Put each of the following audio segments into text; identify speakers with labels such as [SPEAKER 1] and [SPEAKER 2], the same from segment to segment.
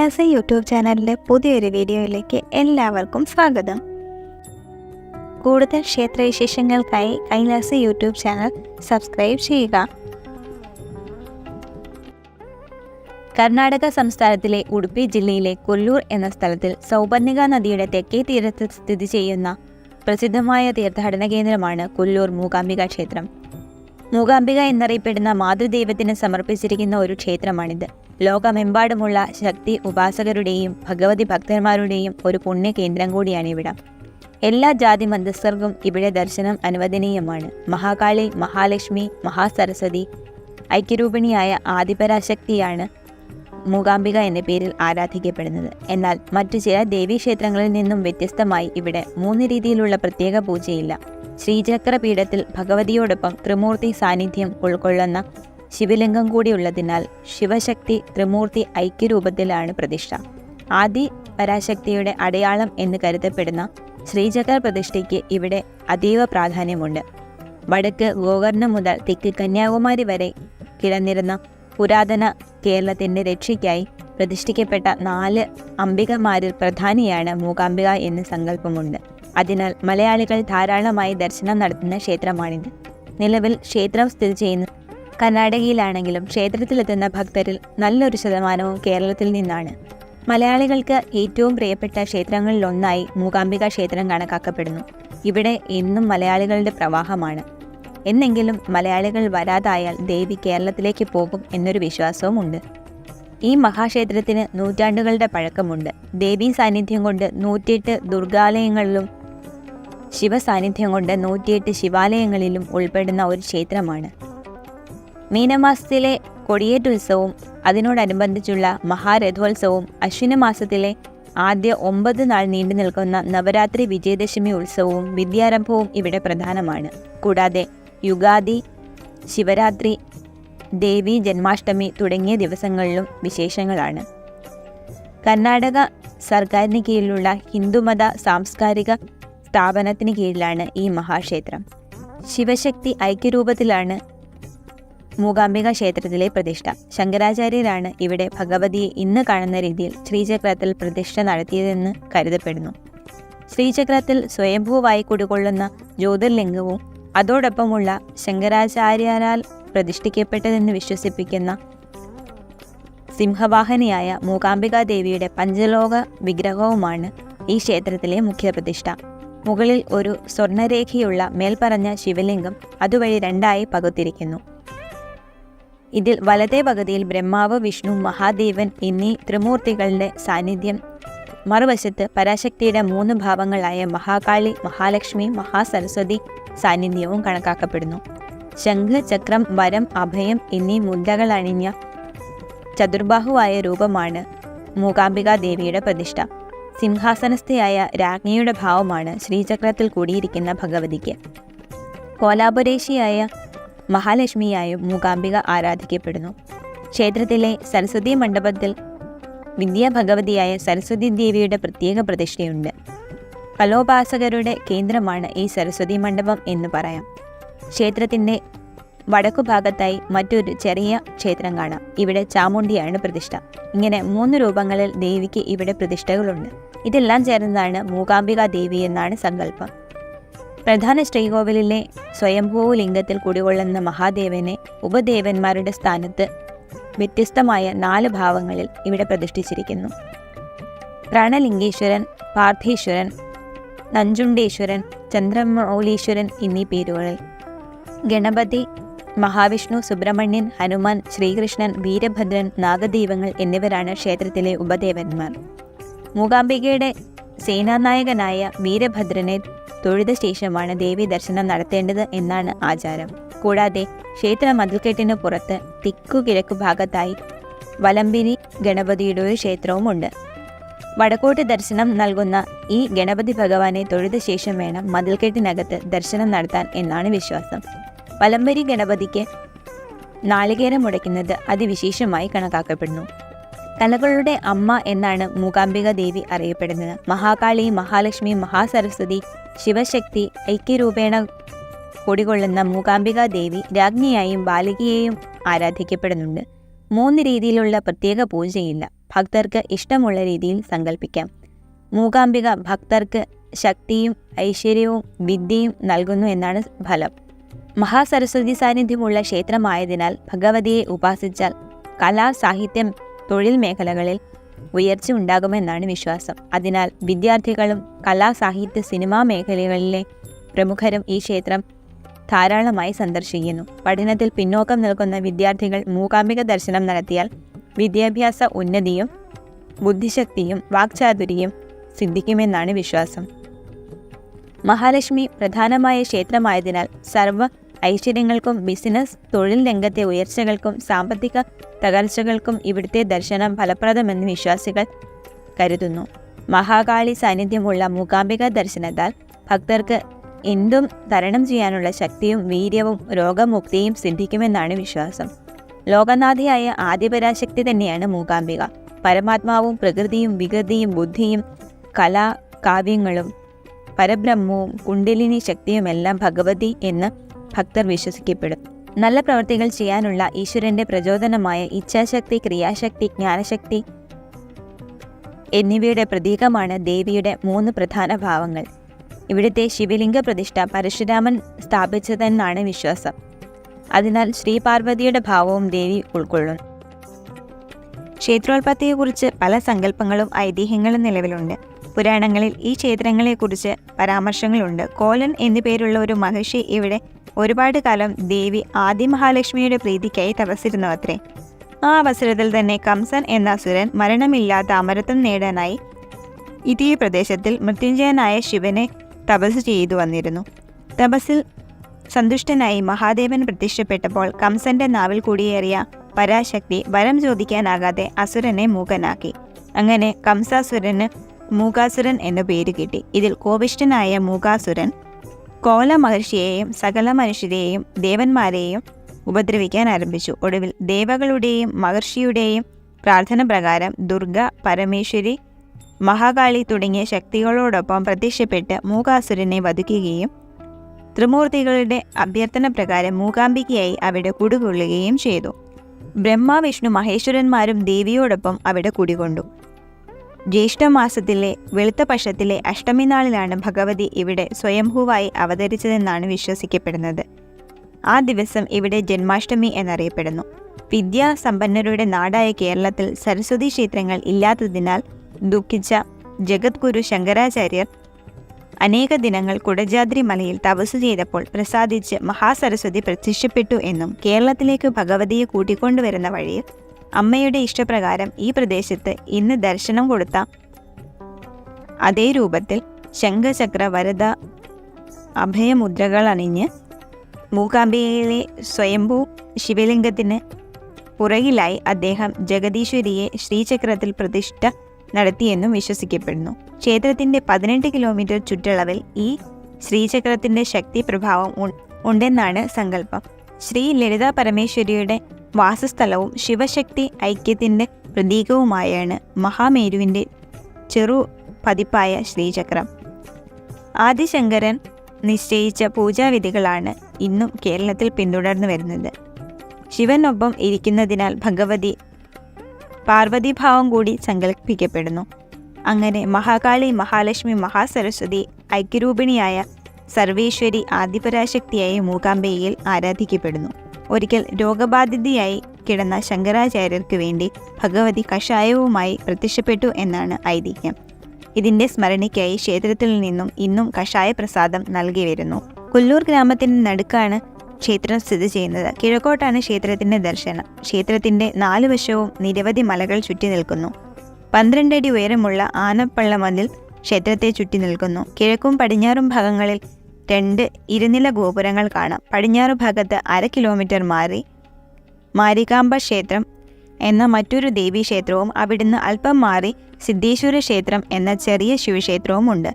[SPEAKER 1] Kailasa YouTube ചാനലിലെ പുതിയൊരു വീഡിയോയിലേക്ക് എല്ലാവർക്കും സ്വാഗതം. കൂടുതൽ ക്ഷേത്രവിശേഷങ്ങൾക്കായി കൈലാസ യൂട്യൂബ് ചാനൽ സബ്സ്ക്രൈബ് ചെയ്യുക.
[SPEAKER 2] കർണാടക സംസ്ഥാനത്തിലെ ഉടുപ്പി ജില്ലയിലെ കൊല്ലൂർ എന്ന സ്ഥലത്തിൽ സൗപർണിക നദിയുടെ തെക്കേ തീരത്ത് സ്ഥിതി ചെയ്യുന്ന പ്രസിദ്ധമായ തീർത്ഥാടന കേന്ദ്രമാണ് കൊല്ലൂർ മൂകാംബിക ക്ഷേത്രം. മൂകാംബിക എന്നറിയപ്പെടുന്ന മാതൃദൈവത്തിന് സമർപ്പിച്ചിരിക്കുന്ന ഒരു ക്ഷേത്രമാണിത്. ലോകമെമ്പാടുമുള്ള ശക്തി ഉപാസകരുടെയും ഭഗവതി ഭക്തന്മാരുടെയും ഒരു പുണ്യ കേന്ദ്രം കൂടിയാണ് ഇവിടം എല്ലാ ജാതി മന്ദസ്ഥർക്കും ഇവിടെ ദർശനം അനുവദനീയമാണ്. മഹാകാളി മഹാലക്ഷ്മി മഹാസരസ്വതി ഐക്യരൂപിണിയായ ആദിപരാശക്തിയാണ് മൂകാംബിക എന്ന പേരിൽ ആരാധിക്കപ്പെടുന്നത്. എന്നാൽ മറ്റു ചില ദേവീക്ഷേത്രങ്ങളിൽ നിന്നും വ്യത്യസ്തമായി ഇവിടെ മൂന്ന് രീതിയിലുള്ള പ്രത്യേക പൂജയില്ല. ശ്രീചക്ര പീഠത്തിൽ ഭഗവതിയോടൊപ്പം ത്രിമൂർത്തി സാന്നിധ്യം ഉൾക്കൊള്ളുന്ന ശിവലിംഗം കൂടിയുള്ളതിനാൽ ശിവശക്തി ത്രിമൂർത്തി ഐക്യരൂപത്തിലാണ് പ്രതിഷ്ഠ. ആദി പരാശക്തിയുടെ അടയാളം എന്ന് കരുതപ്പെടുന്ന ശ്രീചക്ര പ്രതിഷ്ഠയ്ക്ക് ഇവിടെ അതീവ പ്രാധാന്യമുണ്ട്. വടക്ക് ഗോകർണം മുതൽ തെക്ക് കന്യാകുമാരി വരെ കിടന്നിരുന്ന പുരാതന കേരളത്തിന്റെ രക്ഷയ്ക്കായി പ്രതിഷ്ഠിക്കപ്പെട്ട നാല് അംബികമാരിൽ പ്രധാനിയാണ് മൂകാംബിക എന്ന സങ്കല്പമുണ്ട്. അതിനാൽ മലയാളികൾ ധാരാളമായി ദർശനം നടത്തുന്ന ക്ഷേത്രമാണിത്. നിലവിൽ ക്ഷേത്രം സ്ഥിതി ചെയ്യുന്ന കർണാടകയിലാണെങ്കിലും ക്ഷേത്രത്തിലെത്തുന്ന ഭക്തരിൽ നല്ലൊരു ശതമാനവും കേരളത്തിൽ നിന്നാണ്. മലയാളികൾക്ക് ഏറ്റവും പ്രിയപ്പെട്ട ക്ഷേത്രങ്ങളിലൊന്നായി മൂകാംബിക ക്ഷേത്രം കണക്കാക്കപ്പെടുന്നു. ഇവിടെ എന്നും മലയാളികളുടെ പ്രവാഹമാണ്. എന്നെങ്കിലും മലയാളികൾ വരാതായാൽ ദേവി കേരളത്തിലേക്ക് പോകും എന്നൊരു വിശ്വാസവുമുണ്ട്. ഈ മഹാക്ഷേത്രത്തിന് നൂറ്റാണ്ടുകളുടെ പഴക്കമുണ്ട്. ദേവി സാന്നിധ്യം കൊണ്ട് നൂറ്റിയെട്ട് ദുർഗാലയങ്ങളിലും ശിവസാന്നിധ്യം കൊണ്ട് നൂറ്റിയെട്ട് ശിവാലയങ്ങളിലും ഉൾപ്പെടുന്ന ഒരു ക്ഷേത്രമാണ്. മീനമാസത്തിലെ കൊടിയേറ്റുത്സവവും അതിനോടനുബന്ധിച്ചുള്ള മഹാരഥോത്സവവും അശ്വിന മാസത്തിലെ ആദ്യ ഒമ്പത് നാൾ നീണ്ടു നിൽക്കുന്ന നവരാത്രി വിജയദശമി ഉത്സവവും വിദ്യാരംഭവും ഇവിടെ പ്രധാനമാണ്. കൂടാതെ യുഗാദി ശിവരാത്രി ദേവി ജന്മാഷ്ടമി തുടങ്ങിയ ദിവസങ്ങളിലും വിശേഷങ്ങളാണ്. കർണാടക സർക്കാരിന് കീഴിലുള്ള ഹിന്ദുമത സാംസ്കാരിക സ്ഥാപനത്തിന് കീഴിലാണ് ഈ മഹാക്ഷേത്രം. ശിവശക്തി ഐക്യരൂപത്തിലാണ് മൂകാംബിക ക്ഷേത്രത്തിലെ പ്രതിഷ്ഠ. ശങ്കരാചാര്യരാണ് ഇവിടെ ഭഗവതിയെ ഇന്ന് കാണുന്ന രീതിയിൽ ശ്രീചക്രത്തിൽ പ്രതിഷ്ഠ നടത്തിയതെന്ന് കരുതപ്പെടുന്നു. ശ്രീചക്രത്തിൽ സ്വയംഭൂവായി കുടികൊള്ളുന്ന ജ്യോതിർലിംഗവും അതോടൊപ്പമുള്ള ശങ്കരാചാര്യരാൽ പ്രതിഷ്ഠിക്കപ്പെട്ടതെന്ന് വിശ്വസിപ്പിക്കുന്ന സിംഹവാഹനിയായ മൂകാംബികാ ദേവിയുടെ പഞ്ചലോക വിഗ്രഹവുമാണ് ഈ ക്ഷേത്രത്തിലെ മുഖ്യ പ്രതിഷ്ഠ മുകളിൽ ഒരു സ്വർണരേഖയുള്ള മേൽപ്പറഞ്ഞ ശിവലിംഗം അതുവഴി രണ്ടായി പകുത്തിരിക്കുന്നു. ഇതിൽ വലതേ പകുതിയിൽ ബ്രഹ്മാവ് വിഷ്ണു മഹാദേവൻ എന്നീ ത്രിമൂർത്തികളുടെ സാന്നിധ്യം. മറുവശത്ത് പരാശക്തിയുടെ മൂന്ന് ഭാവങ്ങളായ മഹാകാളി മഹാലക്ഷ്മി മഹാസരസ്വതി സാന്നിധ്യവും കണക്കാക്കപ്പെടുന്നു. ശംഖ് ചക്രം വരം അഭയം എന്നീ മുദ്രകൾ അണിഞ്ഞ ചതുർബാഹുവായ രൂപമാണ് മൂകാംബികാ ദേവിയുടെ പ്രതിഷ്ഠ. സിംഹാസനസ്ഥയായ രാജ്ഞിയുടെ ഭാവമാണ് ശ്രീചക്രത്തിൽ കൂടിയിരിക്കുന്ന ഭഗവതിക്ക്. കോലാപുരേശിയായ മഹാലക്ഷ്മിയായും മൂകാംബിക ആരാധിക്കപ്പെടുന്നു. ക്ഷേത്രത്തിലെ സരസ്വതി മണ്ഡപത്തിൽ വിദ്യാഭഗവതിയായ സരസ്വതി ദേവിയുടെ പ്രത്യേക പ്രതിഷ്ഠയുണ്ട്. കലോപാസകരുടെ കേന്ദ്രമാണ് ഈ സരസ്വതി മണ്ഡപം എന്ന് പറയാം. ക്ഷേത്രത്തിന്റെ വടക്കുഭാഗത്തായി മറ്റൊരു ചെറിയ ക്ഷേത്രം കാണാം. ഇവിടെ ചാമുണ്ടിയാണ് പ്രതിഷ്ഠ. ഇങ്ങനെ മൂന്ന് രൂപങ്ങളിൽ ദേവിക്ക് ഇവിടെ പ്രതിഷ്ഠകളുണ്ട്. ഇതെല്ലാം ചേർന്നതാണ് മൂകാംബിക ദേവി എന്നാണ് സങ്കല്പം. പ്രധാന ശ്രീകോവിലിലെ സ്വയംഭൂ ലിംഗത്തിൽ കുടികൊള്ളുന്ന മഹാദേവനെ ഉപദേവന്മാരുടെ സ്ഥാനത്ത് വ്യത്യസ്തമായ നാല് ഭാവങ്ങളിൽ ഇവിടെ പ്രതിഷ്ഠിച്ചിരിക്കുന്നു. പ്രാണലിംഗേശ്വരൻ പാർത്ഥേശ്വരൻ നഞ്ചുണ്ടേശ്വരൻ ചന്ദ്രമൗലീശ്വരൻ എന്നീ പേരുകളിൽ. ഗണപതി മഹാവിഷ്ണു സുബ്രഹ്മണ്യൻ ഹനുമാൻ ശ്രീകൃഷ്ണൻ വീരഭദ്രൻ നാഗദൈവങ്ങൾ എന്നിവരാണ് ക്ഷേത്രത്തിലെ ഉപദേവന്മാർ. മൂകാംബികയുടെ സേനാനായകനായ വീരഭദ്രനെ തൊഴുത ശേഷമാണ് ദേവി ദർശനം നടത്തേണ്ടത് എന്നാണ് ആചാരം. കൂടാതെ ക്ഷേത്ര മതിൽക്കെട്ടിനു പുറത്ത് തിക്കു കിഴക്കു ഭാഗത്തായി വലമ്പിനി ഗണപതിയുടെ ഒരു ക്ഷേത്രവുമുണ്ട്. വടക്കോട്ട് ദർശനം നൽകുന്ന ഈ ഗണപതി ഭഗവാനെ തൊഴുത ശേഷം വേണം മതിൽക്കെട്ടിനകത്ത് ദർശനം നടത്താൻ എന്നാണ് വിശ്വാസം. വലമ്പരി ഗണപതിക്ക് നാളികേരം മുടയ്ക്കുന്നത് അതിവിശേഷമായി കണക്കാക്കപ്പെടുന്നു. കലകളുടെ അമ്മ എന്നാണ് മൂകാംബിക ദേവി അറിയപ്പെടുന്നത്. മഹാകാളി മഹാലക്ഷ്മി മഹാസരസ്വതി ശിവശക്തി ഐക്യരൂപേണ കൊടികൊള്ളുന്ന മൂകാംബിക ദേവി രാജ്ഞിയായും ബാലികയെയും ആരാധിക്കപ്പെടുന്നുണ്ട്. മൂന്ന് രീതിയിലുള്ള പ്രത്യേക പൂജയില്ല. ഭക്തർക്ക് ഇഷ്ടമുള്ള രീതിയിൽ സങ്കല്പിക്കാം മൂകാംബിക ഭക്തർക്ക് ശക്തിയും ഐശ്വര്യവും വിദ്യയും നൽകുന്നു എന്നാണ് ഫലം. മഹാസരസ്വതി സാന്നിധ്യമുള്ള ക്ഷേത്രമായതിനാൽ ഭഗവതിയെ ഉപാസിച്ചാൽ കലാ സാഹിത്യം തൊഴിൽ മേഖലകളിൽ ഉയർച്ച ഉണ്ടാകുമെന്നാണ് വിശ്വാസം. അതിനാൽ വിദ്യാർത്ഥികളും കലാ സാഹിത്യ സിനിമാ മേഖലകളിലെ പ്രമുഖരും ഈ ക്ഷേത്രം ധാരാളമായി സന്ദർശിക്കുന്നു. പഠനത്തിൽ പിന്നോക്കം നിൽക്കുന്ന വിദ്യാർത്ഥികൾ മൂകാംബിക ദർശനം നടത്തിയാൽ വിദ്യാഭ്യാസ ഉന്നതിയും ബുദ്ധിശക്തിയും വാക്ചാതുരിയും സിദ്ധിക്കുമെന്നാണ് വിശ്വാസം. മഹാലക്ഷ്മി പ്രധാനമായ ക്ഷേത്രമായതിനാൽ സർവ ഐശ്വര്യങ്ങൾക്കും ബിസിനസ് തൊഴിൽ രംഗത്തെ ഉയർച്ചകൾക്കും സാമ്പത്തിക തകർച്ചകൾക്കും ഇവിടുത്തെ ദർശനം ഫലപ്രദമെന്ന് വിശ്വാസികൾ കരുതുന്നു. മഹാകാളി സാന്നിധ്യമുള്ള മൂകാംബിക ദർശനത്താൽ ഭക്തർക്ക് എന്തും തരണം ചെയ്യാനുള്ള ശക്തിയും വീര്യവും രോഗമുക്തിയും സിദ്ധിക്കുമെന്നാണ് വിശ്വാസം. ലോകനാഥിയായ ആദിപരാശക്തി തന്നെയാണ് മൂകാംബിക. പരമാത്മാവും പ്രകൃതിയും വികൃതിയും ബുദ്ധിയും കലാ കാവ്യങ്ങളും പരബ്രഹ്മവും കുണ്ടിലിനി ശക്തിയുമെല്ലാം ഭഗവതി എന്ന് ഭക്തർ വിശ്വസിക്കപ്പെടും. നല്ല പ്രവൃത്തികൾ ചെയ്യാനുള്ള ഈശ്വരന്റെ പ്രചോദനമായ ഇച്ഛാശക്തി ക്രിയാശക്തി ജ്ഞാനശക്തി എന്നിവയുടെ പ്രതീകമാണ് ദേവിയുടെ മൂന്ന് പ്രധാന ഭാവങ്ങൾ. ഇവിടുത്തെ ശിവലിംഗ പ്രതിഷ്ഠ പരശുരാമൻ സ്ഥാപിച്ചതെന്നാണ് വിശ്വാസം. അതിനാൽ ശ്രീപാർവതിയുടെ ഭാവവും ദേവി ഉൾക്കൊള്ളുന്നു. ക്ഷേത്രോൽപത്തിയെക്കുറിച്ച് പല സങ്കല്പങ്ങളും ഐതിഹ്യങ്ങളും നിലവിലുണ്ട്. പുരാണങ്ങളിൽ ഈ ക്ഷേത്രങ്ങളെക്കുറിച്ച് പരാമർശങ്ങളുണ്ട്. കോലൻ എന്നു പേരുള്ള ഒരു മഹർഷി ഇവിടെ ഒരുപാട് കാലം ദേവി ആദി മഹാലക്ഷ്മിയുടെ പ്രീതിക്കായി തപസ്സിരുന്നു അത്രേ. ആ അവസരത്തിൽ തന്നെ കംസൻ എന്ന അസുരൻ മരണമില്ലാത്ത അമരത്വം നേടാനായി ഇതേ പ്രദേശത്തിൽ മൃത്യുഞ്ജയനായ ശിവനെ തപസ് ചെയ്തു വന്നിരുന്നു. തപസ്സിൽ സന്തുഷ്ടനായി മഹാദേവൻ പ്രത്യക്ഷപ്പെട്ടപ്പോൾ കംസന്റെ നാവിൽ കുടിയേറിയ പരാശക്തി വരം ചോദിക്കാനാകാതെ അസുരനെ മൂകനാക്കി. അങ്ങനെ കംസാസുരന് മൂകാസുരൻ എന്നു പേര് കിട്ടി. ഇതിൽ കോപിഷ്ഠനായ മൂകാസുരൻ കോല മഹർഷിയെയും സകല മനുഷ്യരെയും ദേവന്മാരെയും ഉപദ്രവിക്കാൻ ആരംഭിച്ചു. ഒടുവിൽ ദേവകളുടെയും മഹർഷിയുടെയും പ്രാർത്ഥന പ്രകാരം ദുർഗ പരമേശ്വരി മഹാകാളി തുടങ്ങിയ ശക്തികളോടൊപ്പം പ്രത്യക്ഷപ്പെട്ട് മൂകാസുരനെ വധിക്കുകയും ത്രിമൂർത്തികളുടെ അഭ്യർത്ഥന പ്രകാരം മൂകാംബികയായി അവിടെ കുടികൊള്ളുകയും ചെയ്തു. ബ്രഹ്മ വിഷ്ണു മഹേശ്വരന്മാരും ദേവിയോടൊപ്പം അവിടെ കുടികൊണ്ടു. ജ്യേഷ്ഠമാസത്തിലെ വെളുത്ത പക്ഷത്തിലെ അഷ്ടമി നാളിലാണ് ഭഗവതി ഇവിടെ സ്വയംഭൂവായി അവതരിച്ചതെന്നാണ് വിശ്വസിക്കപ്പെടുന്നത്. ആ ദിവസം ഇവിടെ ജന്മാഷ്ടമി എന്നറിയപ്പെടുന്നു. വിദ്യാസമ്പന്നരുടെ നാടായ കേരളത്തിൽ സരസ്വതി ക്ഷേത്രങ്ങൾ ഇല്ലാത്തതിനാൽ ദുഃഖിച്ച ജഗദ്ഗുരു ശങ്കരാചാര്യർ അനേക ദിനങ്ങൾ കുടജാദ്രി മലയിൽ തപസ് ചെയ്തപ്പോൾ പ്രസാദിച്ച് മഹാസരസ്വതി പ്രത്യക്ഷപ്പെട്ടു എന്നും കേരളത്തിലേക്ക് ഭഗവതിയെ കൂട്ടിക്കൊണ്ടുവരുന്ന വഴിയിൽ അമ്മയുടെ ഇഷ്ടപ്രകാരം ഈ പ്രദേശത്ത് ഇന്ന് ദർശനം കൊടുത്ത അതേ രൂപത്തിൽ ശംഖചക്ര വരദ അഭയമുദ്രകൾ അണിഞ്ഞ് മൂകാംബികയിലെ സ്വയംഭൂ ശിവലിംഗത്തിന് പുറകിലായി അദ്ദേഹം ജഗദീശ്വരിയെ ശ്രീചക്രത്തിൽ പ്രതിഷ്ഠ നടത്തിയെന്നും വിശ്വസിക്കപ്പെടുന്നു. ക്ഷേത്രത്തിന്റെ പതിനെട്ട് കിലോമീറ്റർ ചുറ്റളവിൽ ഈ ശ്രീചക്രത്തിന്റെ ശക്തി പ്രഭാവം ഉണ്ടെന്നാണ് സങ്കല്പം. ശ്രീ ലളിതാ പരമേശ്വരിയുടെ വാസസ്ഥലവും ശിവശക്തി ഐക്യത്തിന്റെ പ്രതീകവുമായാണ് മഹാമേരുവിന്റെ ചെറു പതിപ്പായ ശ്രീചക്രം. ആദിശങ്കരൻ നിശ്ചയിച്ച പൂജാവിധികളാണ് ഇന്നും കേരളത്തിൽ പിന്തുടർന്നു വരുന്നത്. ശിവനൊപ്പം ഇരിക്കുന്നതിനാൽ ഭഗവതി പാർവതീഭാവം കൂടി സങ്കല്പിക്കപ്പെടുന്നു. അങ്ങനെ മഹാകാളി മഹാലക്ഷ്മി മഹാസരസ്വതി ഐക്യരൂപിണിയായ സർവേശ്വരി ആദിപരാശക്തിയായ മൂകാംബയിൽ ആരാധിക്കപ്പെടുന്നു. ഒരിക്കൽ രോഗബാധിതയായി കിടന്ന ശങ്കരാചാര്യർക്ക് വേണ്ടി ഭഗവതി കഷായവുമായി പ്രത്യക്ഷപ്പെട്ടു എന്നാണ് ഐതിഹ്യം. ഇതിന്റെ സ്മരണയ്ക്കായി ക്ഷേത്രത്തിൽ നിന്നും ഇന്നും കഷായ പ്രസാദം നൽകി വരുന്നു. കൊല്ലൂർ ഗ്രാമത്തിന്റെ നടുക്കാണ് ക്ഷേത്രം സ്ഥിതി ചെയ്യുന്നത്. കിഴക്കോട്ടാണ് ക്ഷേത്രത്തിന്റെ ദർശനം. ക്ഷേത്രത്തിന്റെ നാല് വശവും നിരവധി മലകൾ ചുറ്റി നിൽക്കുന്നു. പന്ത്രണ്ടടി ഉയരമുള്ള ആനപ്പള്ള മതിൽ ക്ഷേത്രത്തെ ചുറ്റി നിൽക്കുന്നു. കിഴക്കും പടിഞ്ഞാറും ഭാഗങ്ങളിൽ രണ്ട് ഇരുനില ഗോപുരങ്ങൾ കാണാം. പടിഞ്ഞാറ് ഭാഗത്ത് അര കിലോമീറ്റർ മാറി മാരികാംബ ക്ഷേത്രം എന്ന മറ്റൊരു ദേവീക്ഷേത്രവും അവിടുന്ന് അല്പം മാറി സിദ്ധേശ്വര ക്ഷേത്രം എന്ന ചെറിയ ശിവക്ഷേത്രവും ഉണ്ട്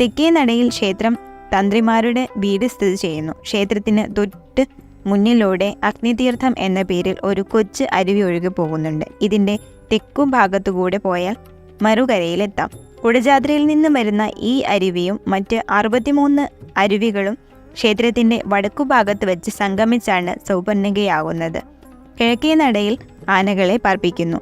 [SPEAKER 2] തെക്കേ നടയിൽ ക്ഷേത്രം തന്ത്രിമാരുടെ വീട് സ്ഥിതി ചെയ്യുന്നു. ക്ഷേത്രത്തിന് തൊട്ട് മുന്നിലൂടെ അഗ്നിതീർത്ഥം എന്ന പേരിൽ ഒരു കൊച്ച് അരുവി ഒഴുകി പോകുന്നുണ്ട്. ഇതിന്റെ തെക്കു ഭാഗത്തുകൂടെ പോയാൽ മറുകരയിലെത്താം. കുടജാദ്രയിൽ നിന്ന് വരുന്ന ഈ അരുവിയും മറ്റ് അറുപത്തിമൂന്ന് അരുവികളും ക്ഷേത്രത്തിന്റെ വടക്കുഭാഗത്ത് വെച്ച് സംഗമിച്ചാണ് സൗപർണികയാകുന്നത് കിഴക്കേ നടയിൽ ആനകളെ പാർപ്പിക്കുന്നു.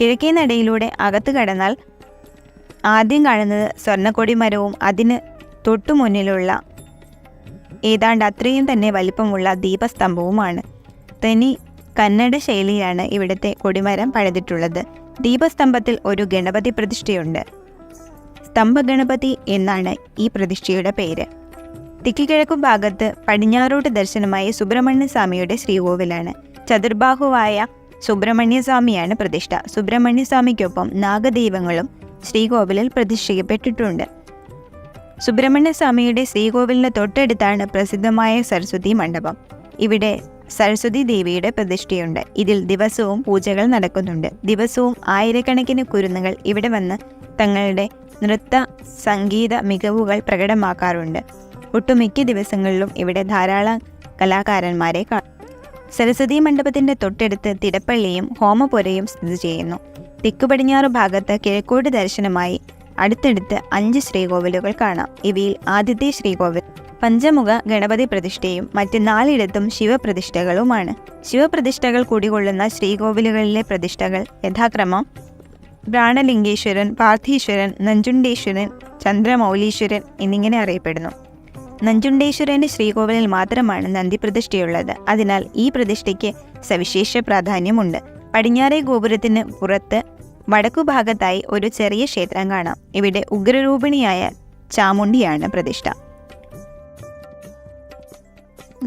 [SPEAKER 2] കിഴക്കേ നടയിലൂടെ അകത്തു കടന്നാൽ ആദ്യം കാണുന്നത് സ്വർണക്കൊടി മരവും അതിന് തൊട്ടു മുന്നിലുള്ള ഏതാണ്ട് അത്രയും തന്നെ വലിപ്പമുള്ള ദീപസ്തംഭവുമാണ്. തനി കന്നഡ ശൈലിയാണ് ഇവിടുത്തെ കൊടിമരം പണിതിട്ടുള്ളത്. ദീപസ്തംഭത്തിൽ ഒരു ഗണപതി പ്രതിഷ്ഠയുണ്ട്. സ്തംഭഗണപതി എന്നാണ് ഈ പ്രതിഷ്ഠയുടെ പേര്. തെക്കിക്കിഴക്കു ഭാഗത്ത് പടിഞ്ഞാറോട്ട് ദർശനമായ സുബ്രഹ്മണ്യ സ്വാമിയുടെ ശ്രീകോവിലാണ്. ചതുർബാഹുവായ സുബ്രഹ്മണ്യസ്വാമിയാണ് പ്രതിഷ്ഠ. സുബ്രഹ്മണ്യസ്വാമിക്കൊപ്പം നാഗദൈവങ്ങളും ശ്രീകോവിലിൽ പ്രതിഷ്ഠിക്കപ്പെട്ടിട്ടുണ്ട്. സുബ്രഹ്മണ്യസ്വാമിയുടെ ശ്രീകോവിലിന് തൊട്ടടുത്താണ് പ്രസിദ്ധമായ സരസ്വതി മണ്ഡപം. ഇവിടെ സരസ്വതി ദേവിയുടെ പ്രതിഷ്ഠയുണ്ട്. ഇതിൽ ദിവസവും പൂജകൾ നടക്കുന്നുണ്ട്. ദിവസവും ആയിരക്കണക്കിന് കുരുന്നുകൾ ഇവിടെ വന്ന് തങ്ങളുടെ നൃത്ത സംഗീത മികവുകൾ പ്രകടമാക്കാറുണ്ട്. ഒട്ടുമിക്ക ദിവസങ്ങളിലും ഇവിടെ ധാരാളം കലാകാരന്മാരെ കാണും. സരസ്വതി മണ്ഡപത്തിന്റെ തൊട്ടടുത്ത് തിടപ്പള്ളിയും ഹോമപുരയും സ്ഥിതി ചെയ്യുന്നു. തെക്കു പടിഞ്ഞാറ് ഭാഗത്ത് കിഴക്കോട്ട് ദർശനമായി അടുത്തടുത്ത് അഞ്ച് ശ്രീകോവിലുകൾ കാണാം. ഇവയിൽ ആദ്യത്തെ ശ്രീകോവിൽ പഞ്ചമുഖ ഗണപതി പ്രതിഷ്ഠയും മറ്റ് നാലിടത്തും ശിവപ്രതിഷ്ഠകളുമാണ്. ശിവപ്രതിഷ്ഠകൾ കൂടികൊള്ളുന്ന ശ്രീകോവിലുകളിലെ പ്രതിഷ്ഠകൾ യഥാക്രമം പ്രാണലിംഗേശ്വരൻ പാർത്ഥീശ്വരൻ നഞ്ചുണ്ടേശ്വരൻ ചന്ദ്രമൗലീശ്വരൻ എന്നിങ്ങനെ അറിയപ്പെടുന്നു. നഞ്ചുണ്ടേശ്വരന്റെ ശ്രീകോവിലിൽ മാത്രമാണ് നന്ദി പ്രതിഷ്ഠയുള്ളത് അതിനാൽ ഈ പ്രതിഷ്ഠയ്ക്ക് സവിശേഷ പ്രാധാന്യമുണ്ട്. പടിഞ്ഞാറേ ഗോപുരത്തിന് പുറത്ത് വടക്കുഭാഗത്തായി ഒരു ചെറിയ ക്ഷേത്രം കാണാം. ഇവിടെ ഉഗ്രരൂപിണിയായ ചാമുണ്ടിയാണ് പ്രതിഷ്ഠ.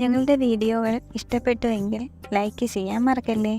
[SPEAKER 1] ഞങ്ങളുടെ വീഡിയോകൾ ഇഷ്ടപ്പെട്ടുവെങ്കിൽ ലൈക്ക് ചെയ്യാൻ മറക്കല്ലേ?